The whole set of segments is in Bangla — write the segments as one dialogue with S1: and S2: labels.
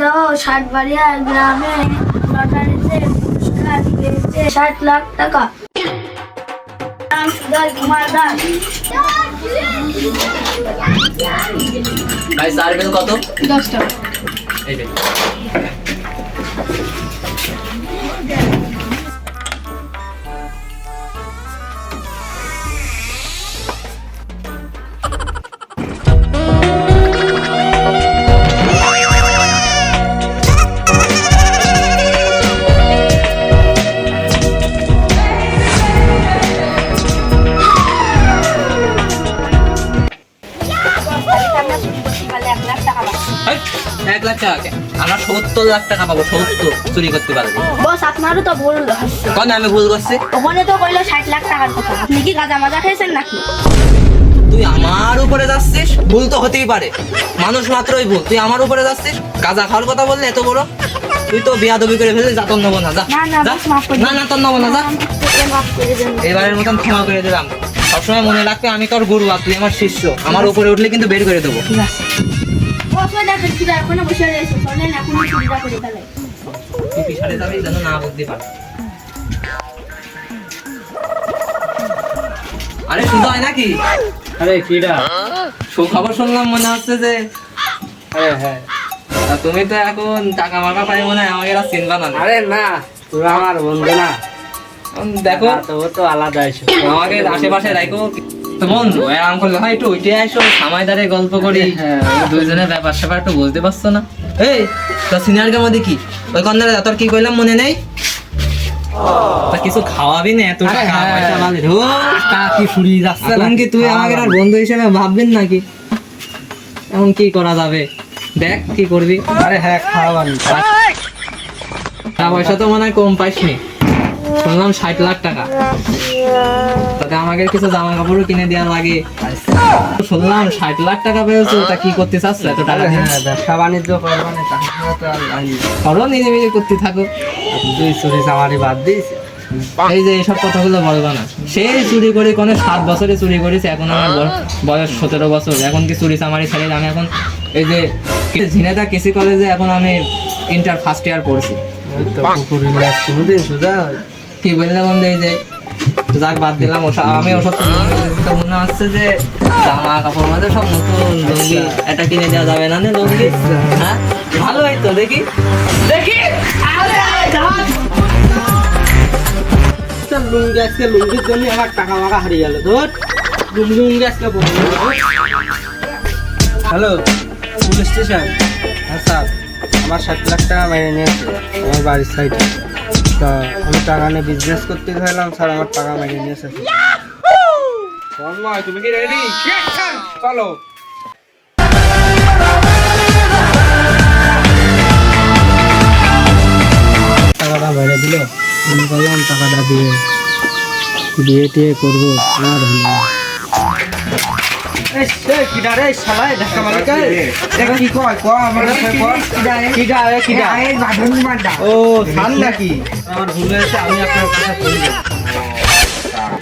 S1: তো ষাট বাড়িয়া গ্রামে লটারিতে পুরস্কার পেয়েছে ষাট লাখ টাকা।
S2: বিল কত?
S1: দশ টাকা।
S2: এই, লাখ টাকা। কে? আমরা সত্তর লাখ টাকা পাবো সত্তর। চুরি করতে পারব।
S1: বস আপনারও তো ভুল হচ্ছে।
S2: কেন আমি ভুল করছি?
S1: ওখানে তো কইলো ষাট লাখ টাকার কথা। আপনি কি গাঁজা মাজা খেয়েছেন নাকি?
S2: তুই আমার উপরে যাচ্ছিস? ভুল তো হতেই পারে। মানুষ মাত্রই ভুল। তুই আমার উপরে যাচ্ছিস? গাঁজা খাওয়ার কথা বললে এত বড়? তুই তো বিয়া দবি করে ফেলে যা তোর নেব না যা।
S1: না, না,
S2: তোর নেব না যা। এবারের মতন ক্ষমা করে দিলাম। সবসময় মনে রাখবে আমি তোর গুরু আর তুই আমার শিষ্য। আমার উপরে উঠলে কিন্তু বের করে দেবো।
S1: ঠিক আছে। বস ওই দেখেন এখনও বসে রয়েছে চলেন এখনও সুবিধা করে ফেলাই
S2: তুই পিছনে যাবি যেন না বুঝতে পার আরে শুধু হয় নাকি?
S3: আরে কিডা
S2: সুখবর শুনলাম মনে হচ্ছে যে
S3: আরে হ্যাঁ।
S2: তুমি তো এখন টাকা মাকা পাই মনে হয় আমাকে এরা চিনবা না
S3: আরে না তোরা আমার বন্ধু না।
S2: দেখো।
S3: তো আলাদা
S2: আমাকে আশেপাশে রাখো। তো বন্ধু এরকম করলে। হয় একটু উঠে আসো সামাইদারে গল্প করি।
S3: হ্যাঁ।
S2: দুইজনের ব্যাপার স্যাপার একটু পারছ না? এই তো সিনিয়র মধ্যে কি? ওই কন্যারা তোর কি কইলাম মনে নেই? তা কিছু খাওয়াবি না এত টাকা
S3: হ্যাঁ। কি ফুরিয়ে যাচ্ছে
S2: তুই আমাকে আর বন্ধু হিসেবে ভাববেন নাকি? এখন কি করা যাবে? দেখ কি করবি।
S3: আরে হ্যাঁ খাওয়াবানি
S2: টাকা পয়সা তো মনে হয় কম পাইসনি। শুনলাম ষাট লাখ টাকা। তাতে আমাকে কিছু জামা কাপড়ও কিনে দেওয়া লাগে। শুনলাম ষাট লাখ টাকা পেয়েছ তা কি করতে চাচ্ছ? এত টাকা?
S3: হ্যাঁ ব্যবসা বাণিজ্য।
S2: করো নিজে নিজে করতে থাকো।
S3: তুই চুরি চামারি বাদ দিস
S2: এই যে এইসব কথাগুলো বলব না। সেই চুরি করে কোনো সাত বছরে চুরি করেছে এখন আমার বয়স সতেরো বছর। এখন কি চুরি চামারি ছেড়ে আমি এখন এই যে ঝিনেদা কৃষি কলেজে এখন আমি ইন্টার ফার্স্ট ইয়ার পড়ছি।
S3: তো সোজা?
S2: কি বললে বন্ধু এই যে যাক, বাদ দিলাম ওসব। আমি ওসব তো মনে হচ্ছে যে জামা কাপড় মধ্যে সব নতুন লুঙ্গি, এটা কিনে দেওয়া যাবে না না লুঙ্গি? হ্যাঁ? ভালো হয় তো, দেখি। দেখি!
S3: লুঙ্গি আজকে লুঙ্গির জন্য আমার টাকা মাকা হারিয়ে গেল, ধর। লুঙ্গি আজকে হ্যালো, পুলিশ স্টেশন? হ্যাঁ স্যার। আমার সাত লাখ টাকা মেরে নিয়েছে, আমার বাড়ির সাইডে। তা আমি টাকা নিয়ে বিজনেস করতে চাইলাম স্যার আমার টাকা মেরে নিয়েছে তুমি কি রেডি চলো। টাকাটা মেরে দিল আমি বললাম টাকাটা দিয়ে বিয়ে টিয়ে করব আর হলো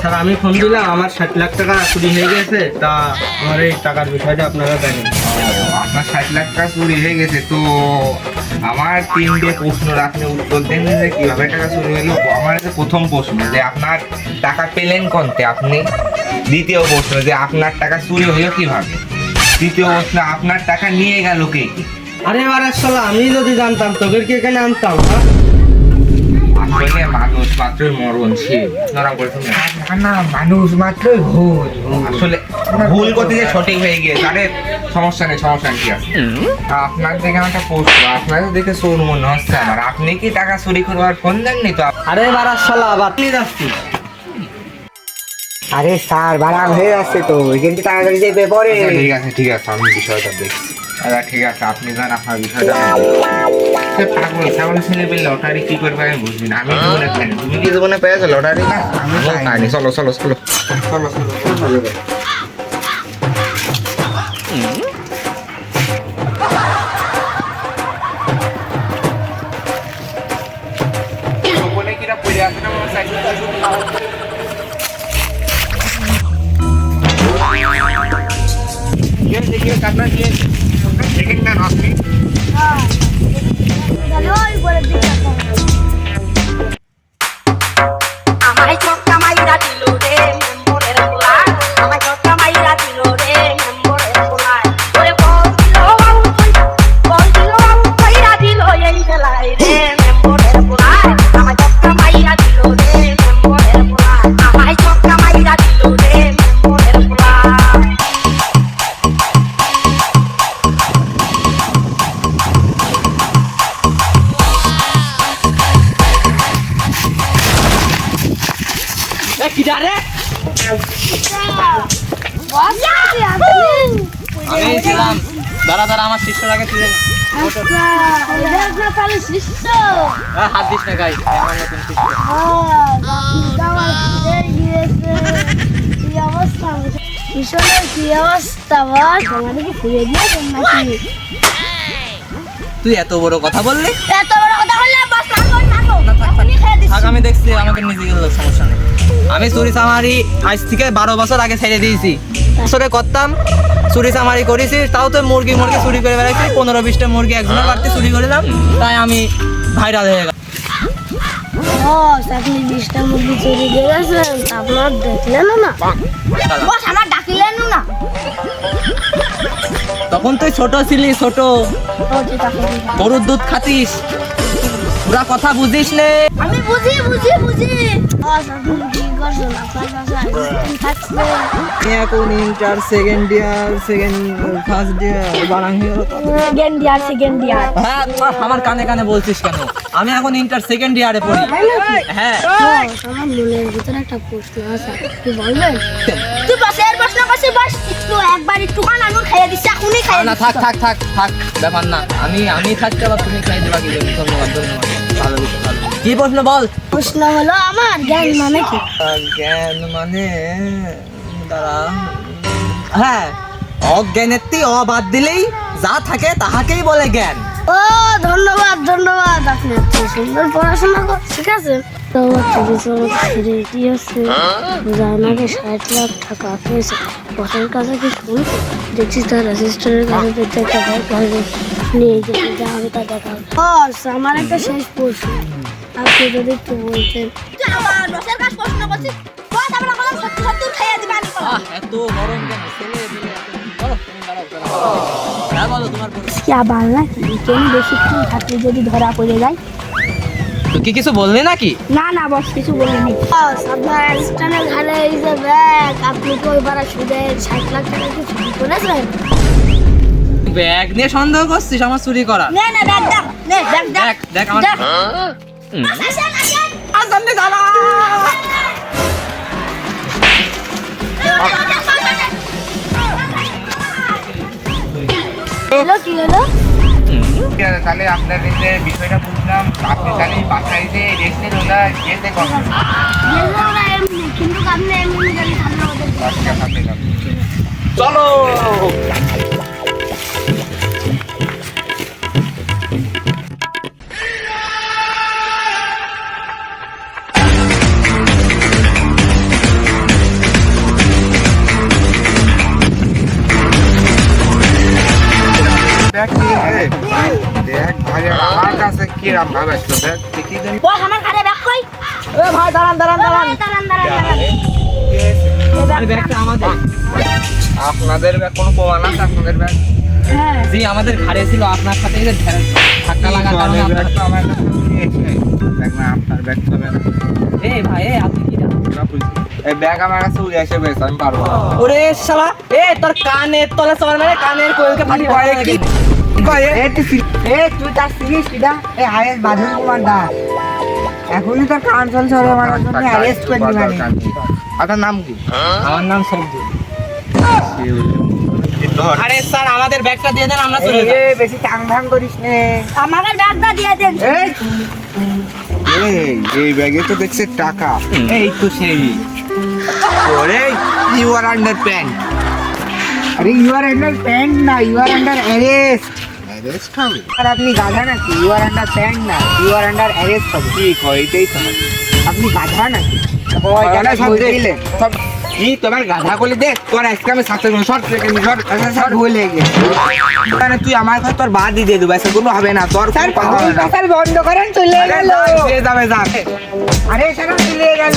S3: স্যার আমি ফোন দিলাম আমার ষাট লাখ টাকা চুরি হয়ে গেছে তা আমার এই টাকার বিষয়টা আপনারা জানেন।
S4: আপনার ষাট লাখ টাকা চুরি হয়ে গেছে তো আমার তিনটে প্রশ্ন আপনি উত্তর দেন যে কীভাবে টাকা চুরি হলো। আমার প্রথম প্রশ্ন যে আপনার টাকা পেলেন কোনতে? আপনি? দ্বিতীয় প্রশ্ন যে আপনার টাকা চুরি হলো কীভাবে? তৃতীয় প্রশ্ন আপনার টাকা নিয়ে গেল কে
S3: আরে বারে শালা আমি যদি জানতাম তোদের কি এখানে আনতাম হ্যাঁ?
S4: আসলে মানুষ মাত্রই মরণশীল। না। না মানুষ মাত্রই ভুল আসলে ভুল করতে যে সঠিক হয়ে গিয়ে আরে সমস্যা নেই সমস্যা ঠিক আছে। আপনার দেখে আমার একটা প্রশ্ন আপনাকে দেখে চোর মনে হচ্ছে আমার। আপনি কি টাকা চুরি করবার ফোন দেননি তো?
S3: আরে বারা শালা আবার নিয়ে যাচ্ছি
S5: আরে স্যার বাড়ান হয়ে যাচ্ছে তো কিন্তু তাড়াতাড়ি যেতে পরে।
S4: আচ্ছা, ঠিক আছে ঠিক আছে আমি বিষয়টা দেখছি। আচ্ছা ঠিক আছে আপনি যান আপনার বিষয়টা পাগল ছাগল ছেলে পেলে লটারি কি করবে আমি বুঝি না আমি জীবনে খাইনি তুমি কি জীবনে পেয়েছ লটারি না আমি খাইনি চলো চলো চলো। চলো চলো কি হয়েছে আপনার কি হয়েছে দেখেন
S2: আমি ছিলাম। দাঁড়া দাঁড়া আমার শিষ্যটাকে তুলে নে।
S1: তাহলে শিষ্য
S2: আহ, হাত দিস না গাই আমার নতুন তুই এত বড় কথা বললি?
S1: এত বড় কথা বললে
S2: আমি দেখছি আমাকে নিজে গেলে সমস্যা নেই। আমি চুরি চামারি আজ থেকে বারো বছর আগে ছেড়ে দিয়েছি। বছরে করতাম চুরি চামারি করেছি তাও তো মুরগি মুরগি চুরি করে বেড়াইছি পনেরো বিশটা মুরগি একজনের বাড়িতে চুরি করলাম তাই আমি ভাইরাল হয়ে গেলাম।
S1: আপনি বিশটা মুরগি চুরি দিয়ে আপনার দেখলেন না। বস আমার ডাকিলেন না।
S2: তখন তুই ছোট ছিলি ছোট। গরুর দুধ খাতিস। পুরা কথা বুঝিস নে।
S1: আমি বুঝি বুঝি বুঝি
S2: এখন inter second year second first year বানাং।
S1: সেকেন্ড ইয়ার সেকেন্ড ইয়ার
S2: হ্যাঁ আমার কানে কানে বলছিস কেন? আমি এখন ইন্টার সেকেন্ড ইয়ারে পড়ি। হ্যাঁ।
S1: আমার মনের ভিতরে একটা প্রশ্ন আছে বলবেন তুই বস একবার একটু খান আমি খেয়ে এখনই খেয়ে
S2: না থাক থাক থাক থাক ব্যাপার না। আমি আমি থাকতে আবার তুমি দেবা কি ধন্যবাদ ধন্যবাদ ভালো ভালো কি প্রশ্ন বল?
S1: প্রশ্ন হলো আমার জ্ঞান মানে কি?
S2: জ্ঞান মানে দাঁড়া। হ্যাঁ অজ্ঞানের তি অ বাদ দিলেই যা থাকে তাহাকেই বলে জ্ঞান।
S1: ও ধন্যবাদ ধন্যবাদ আপনি সুন্দর পড়াশোনা কর ঠিক আছে? আছে জানাকে ষাট লাখ টাকা। পেয়েছে বসের কাছে কি শুনছে দেখছি তার রেজিস্টারের কাছে দেখতে একটা কাছে নিয়ে যেতে যা হবে তা দেখা বস আমার একটা শেষ প্রশ্ন। আপনি যদি একটু বলতেন। আবার নাকি কেন বেশিক্ষণ থাকলে যদি ধরা পড়ে যায়
S2: তুই কি কিছু বললি নাকি?
S1: না না বস কিছু বলিনি। বস আপনার অ্যাসিস্ট্যান্টের ঘরে এই যে ব্যাগ আপনি তো ওইবার সুদে ষাট লাখ টাকা কি চুরি করেছেন।
S2: ব্যাগ নিয়ে সন্দেহ করছিস আমার চুরি করা
S1: নে না ব্যাগ দাও নে ব্যাগ দাও।
S2: দেখ দেখ আমার
S1: দেখ। আসেন আসেন।
S2: আসামনে দাঁড়া
S1: হলো কি হলো?
S4: তাহলে আপনার যে বিষয়টা বুঝলাম আপনি তাহলে বাসায় যে রেস্টের ওটা যেতে কখন
S1: ওরা
S2: চলো
S4: কাছে কিরাম ভাবে আসলো দেখ দেখি জানি
S1: বস আমার ঘরে ব্যাগ কই?
S2: এ ভাই দাঁড়ান দাঁড়ান দাঁড়ান।
S1: দাঁড়ান দাঁড়ান দাঁড়ান।
S2: আরে ব্যাগটা আমাদের।
S4: আপনাদের ব্যাগ কোনো প্রমাণ আছে আপনাদের ব্যাগ?
S1: হ্যাঁ।
S2: জি আমাদের ঘাড়ে ছিল আপনার সাথে যে ধাক্কা কারণে
S4: আপনার ব্যাগ? আমার কাছে না আপনার ব্যাগ তো ব্যাগ।
S2: এই ভাই আপনি কি জানেন?
S4: এই ব্যাগ আমার কাছে উড়ে এসে পেয়েছে আমি পারব
S2: ওরে শালা এ তোর কানের তলে চল মানে কানের কোয়েলকে ফাটি
S4: ভাই,
S5: এ? তুই এ তুই তার চিনিস কিনা এ আইএস বাদল কুমার দাস এখনই তোর কান চল চলে আমার জন্য অ্যারেস্ট করে দিবানি
S4: আপনার নাম কি?
S2: আমার নাম সবজি আরে স্যার আমাদের ব্যাগটা দিয়ে দেন আমরা চলে যাই।
S5: বেশি টাং ঢাং করিস নে।
S1: আমাকে ব্যাগটা দিয়ে দেন।
S5: এই
S4: এই এই ব্যাগে তো দেখছে টাকা।
S2: এই তো সেই।
S4: ওরে ইউ আর আন্ডার প্যান্ট
S5: আরে ইউ আর আন্ডার প্যান্ট না you are under arrest
S4: arrest হবে
S5: আর আপনি গাধা নাকি? ইউ আর আন্ডার প্যান্ট না? ইউ আর আন্ডার অ্যারেস্ট হবে।
S4: কি কয় এটাই তো।
S5: আপনি গাধা নাকি?
S4: ওই জায়গায় সব
S5: দিলে।
S4: সব কি তোমার গাধা করলে দে? তোর আজকে আমি সাথে শর্ট সেকেন্ড শর্ট
S5: আচ্ছা স্যার ভুলে গেছে।
S4: মানে তুই আমার ঘর তোর বাদ দিয়ে দেবো আজকে কোনো হবে না তোর
S5: স্যার
S4: না।
S5: বন্ধ করেন চলে গেল।
S4: যা, সে যাবে।
S5: আরে স্যার চলে গেল।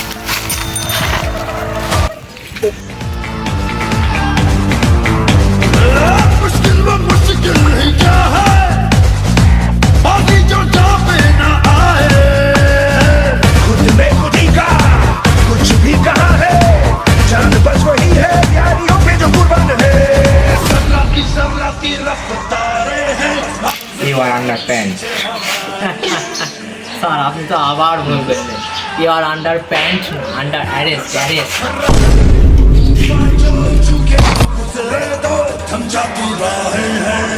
S4: You are underpants.
S2: স্যার আপনি তো আবার ভুল করলেন you are under pant under arrest arrest हम जा रहे हैं